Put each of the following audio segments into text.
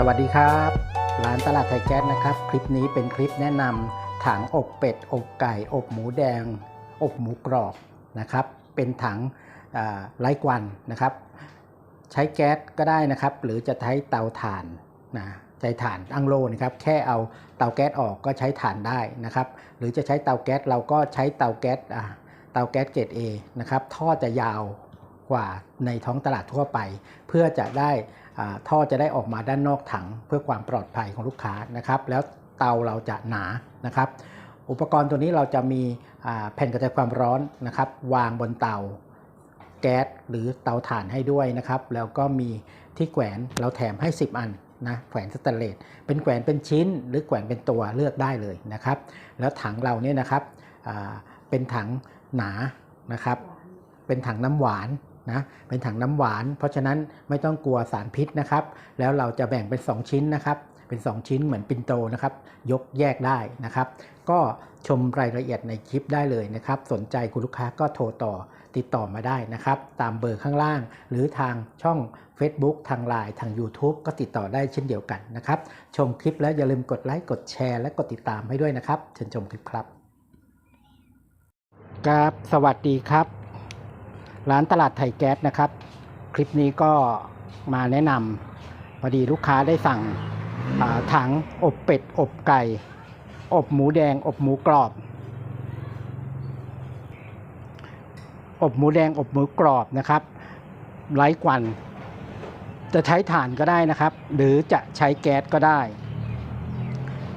สวัสดีครับ ร้านตลาดไทยแก๊สนะครับ คลิปนี้เป็นคลิปแนะนำถังอบเป็ด อบไก่ อบหมูแดง อบหมูกรอบนะครับ เป็นถังไร้ควันนะครับ ใช้แก๊สก็ได้นะครับ หรือจะใช้เตาถ่านนะใช้ถ่านอังโลนะครับ แค่เอาเตาแก๊สออกก็ใช้ถ่านได้นะครับ หรือจะใช้เตาแก๊สเราก็ใช้เตาแก๊สเตาแก๊สเกรด A นะครับท่อจะยาวกว่าในท้องตลาดทั่วไป เพื่อจะได้ ท่อจะได้ออกมาด้านนอกถังเพื่อความปลอดภัยของลูกค้านะครับแล้วเตาเราจะหนานะครับอุปกรณ์ตัวนี้เราจะมีแผ่นกระจายความร้อนนะครับวางบนเตาแก๊สหรือเตาถ่านให้ด้วยนะครับแล้วก็มีที่แขวนเราแถมให้ 10 อันนะแขวนสแตนเลสเป็นแขวนเป็นชิ้น หรือแขวนเป็นตัวเลือกได้เลยนะครับแล้วถังเราเนี่ยนะครับเป็นถังหนานะครับเป็นถังน้ำหวาน นะเป็นถังน้ำหวาน เพราะฉะนั้นไม่ต้องกลัวสารพิษนะครับ แล้วเราจะแบ่งเป็น 2 ชิ้นนะครับ เป็น 2 ชิ้นเหมือนปินโตนะครับ ยกแยกได้นะครับ ก็ชมรายละเอียดในคลิปได้เลยนะครับ สนใจคุณลูกค้าก็โทรต่อติดต่อมาได้นะครับ ตามเบอร์ข้างล่าง หรือทางช่อง Facebook ทาง Line ทาง YouTube ก็ติดต่อได้เช่นเดียวกันนะครับ ชมคลิปแล้วอย่าลืมกดไลค์กดแชร์และกดติดตามให้ด้วยนะครับเชิญชมคลิปครับครับ สวัสดีครับ ร้านตลาดไทยแก๊สนะครับ คลิปนี้ก็มาแนะนำพอดีลูกค้าได้สั่งถังอบเป็ด อบไก่ อบหมูแดง อบหมูกรอบ อบหมูแดง อบหมูกรอบนะครับ ไร้ควัน จะใช้ถ่านก็ได้นะครับ หรือจะใช้แก๊สก็ได้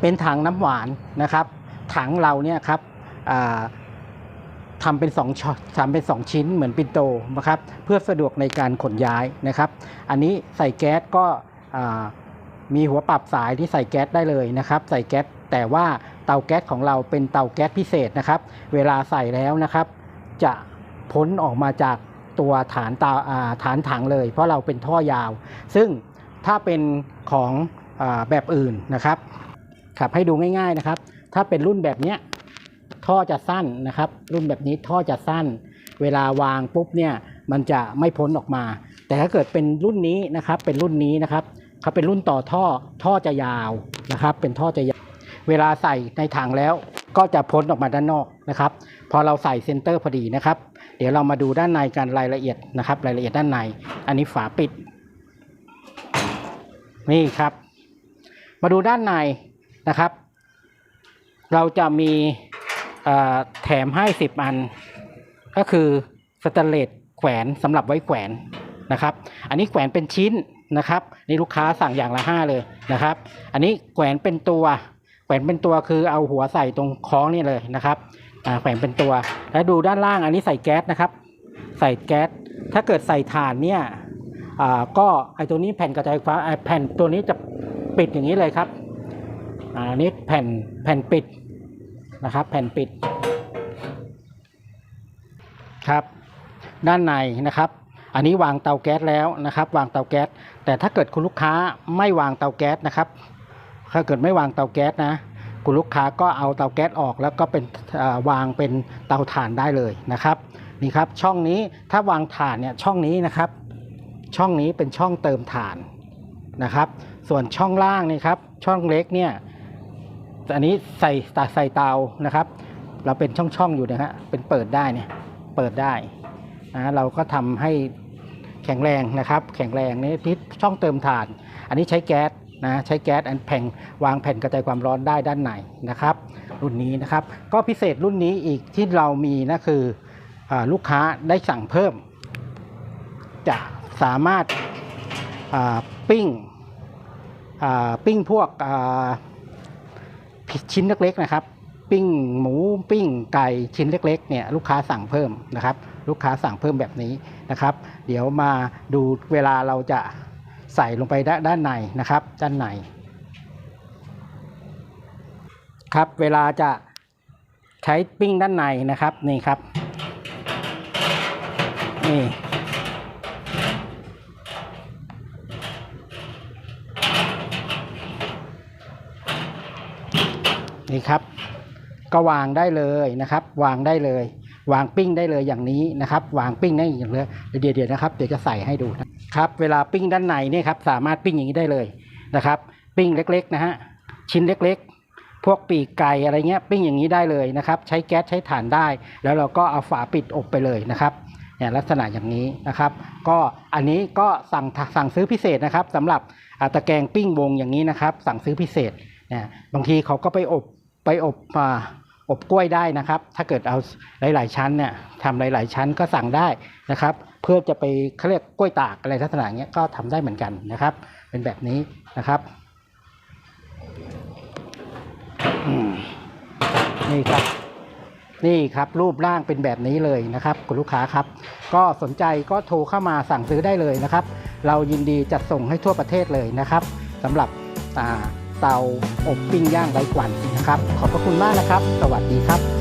เป็นถังน้ำหวานนะครับ ถังเราเนี่ยครับ ทำเป็นสองชอทำเป็นสองชิ้นเหมือนปินโตนะครับเพื่อสะดวกในการขนย้ายนะครับ อันนี้ใส่แก๊สก็มีหัวปรับสายที่ใส่แก๊สได้เลยนะครับ ใส่แก๊สแต่ว่าเตาแก๊สของเราเป็นเตาแก๊สพิเศษนะครับ เวลาใส่แล้วนะครับ จะพ้นออกมาจากตัวฐานตาฐานถังเลย เพราะเราเป็นท่อยาว ซึ่งถ้าเป็นของอแบบอื่นนะครับขับให้ดูง่าย ๆนะครับ ถ้าเป็นรุ่นแบบเนี้ย ท่อจะสั้นนะครับ รุ่นแบบนี้ท่อจะสั้น เวลาวางปุ๊บเนี่ยมันจะไม่พ้นออกมา แต่ถ้าเกิดเป็นรุ่นนี้นะครับ เป็นรุ่นนี้นะครับเขาเป็นรุ่นต่อท่อท่อจะยาวนะครับ เป็นท่อจะยาว เวลาใส่ในถังแล้วก็จะพ้นออกมาด้านนอกนะครับ พอเราใส่เซนเตอร์พอดีนะครับ เดี๋ยวเรามาดูด้านในกันรายละเอียดนะครับ รายละเอียดด้านใน อันนี้ฝาปิด นี่ครับ มาดูด้านในนะครับ เราจะมี แถมให้ 10 อัน ก็คือสแตนเลสแขวนสำหรับไว้แขวนนะครับ อันนี้แขวนเป็นชิ้นนะครับนี่ลูกค้าสั่งอย่างละห้าเลยนะครับ อันนี้แขวนเป็นตัวแขวนเป็นตัวคือเอาหัวใส่ตรงคล้องนี่เลยนะครับแขวนเป็นตัว แล้วดูด้านล่างอันนี้ใส่แก๊สนะครับ ใส่แก๊สถ้าเกิดใส่ถ่านเนี่ยก็ไอตัวนี้แผ่นกระจายฟ้าไอแผ่นตัวนี้จะปิดอย่างนี้เลยครับอันนี้แผ่นแผ่นปิด นะครับ แผ่นปิดครับ ด้านในนะครับ อันนี้วางเตาแก๊สแล้วนะครับ วางเตาแก๊ส แต่ถ้าเกิดคุณลูกค้าไม่วางเตาแก๊สนะครับ ถ้าเกิดไม่วางเตาแก๊สนะคุณลูกค้าก็เอาเตาแก๊สออกแล้วก็เป็นวางเป็นเตาถ่านได้เลยนะครับนี่ครับช่องนี้ถ้าวางถ่านเนี่ยช่องนี้นะครับ ช่องนี้เป็นช่องเติมถ่านนะครับ ส่วนช่องล่างนี่ครับช่องเล็กเนี่ย อันนี้ใส่ตาใส่เตานะครับ เราเป็นช่องๆอยู่นะฮะเป็นเปิดได้เนี่ยเปิดได้นะเราก็ทำให้แข็งแรงนะครับ แข็งแรงนี่ที่ช่องเติมถ่าน อันนี้ใช้แก๊สนะใช้แก๊สอันแผ่นวางแผ่นกระจายความร้อนได้ด้านในนะครับ รุ่นนี้นะครับก็พิเศษรุ่นนี้อีกที่เรามีนะคืออลูกค้าได้สั่งเพิ่ม จะสามารถปิ้งปิ้งพวกอ ชิ้นเล็กๆนะครับ ปิ้งหมูปิ้งไก่ชิ้นเล็กๆเนี่ยลูกค้าสั่งเพิ่มนะครับ ลูกค้าสั่งเพิ่มแบบนี้นะครับ เดี๋ยวมาดูเวลาเราจะใส่ลงไปด้านในนะครับ ด้านในครับเวลาจะใช้ปิ้งด้านในนะครับนี่ครับนี่ นี่ครับ ก็วางได้เลยนะครับ วางได้เลย วางปิ้งได้เลยอย่างนี้นะครับ วางปิ้งได้อย่างเลยเดี๋ยวเดี๋ยวนะครับเดี๋ยวจะใส่ให้ดูนะครับ เวลาปิ้งด้านในเนี่ยครับสามารถปิ้งอย่างนี้ได้เลยนะครับ ปิ้งเล็กๆนะฮะชิ้นเล็กๆ พวกปีกไก่อะไรเงี้ยปิ้งอย่างนี้ได้เลยนะครับ ใช้แก๊สใช้ถ่านได้ แล้วเราก็เอาฝาปิดอบไปเลยนะครับเนี่ยลักษณะอย่างนี้นะครับ ก็อันนี้ก็สั่งสั่งซื้อพิเศษนะครับสำหรับตะแกรงปิ้งวงอย่างนี้นะครับ สั่งซื้อพิเศษเนี่ยบางทีเขาก็ไปอบ ไปอบอบกล้วยได้นะครับ ถ้าเกิดเอาหลาย ๆ ชั้นเนี่ยทำหลาย ๆ ชั้นก็สั่งได้นะครับ เพื่อจะไปเขาเรียกกล้วยตากอะไรลักษณะเนี้ยก็ทำได้เหมือนกันนะครับ เป็นแบบนี้นะครับนี่ครับ นี่ครับรูปร่างเป็นแบบนี้เลยนะครับ คุณลูกค้าครับ ก็สนใจก็โทรเข้ามาสั่งซื้อได้เลยนะครับ เรายินดีจัดส่งให้ทั่วประเทศเลยนะครับสำหรับอ่า เตาอบปิ้งย่างไร้ควันนะครับ ขอบพระคุณมากนะครับ สวัสดีครับ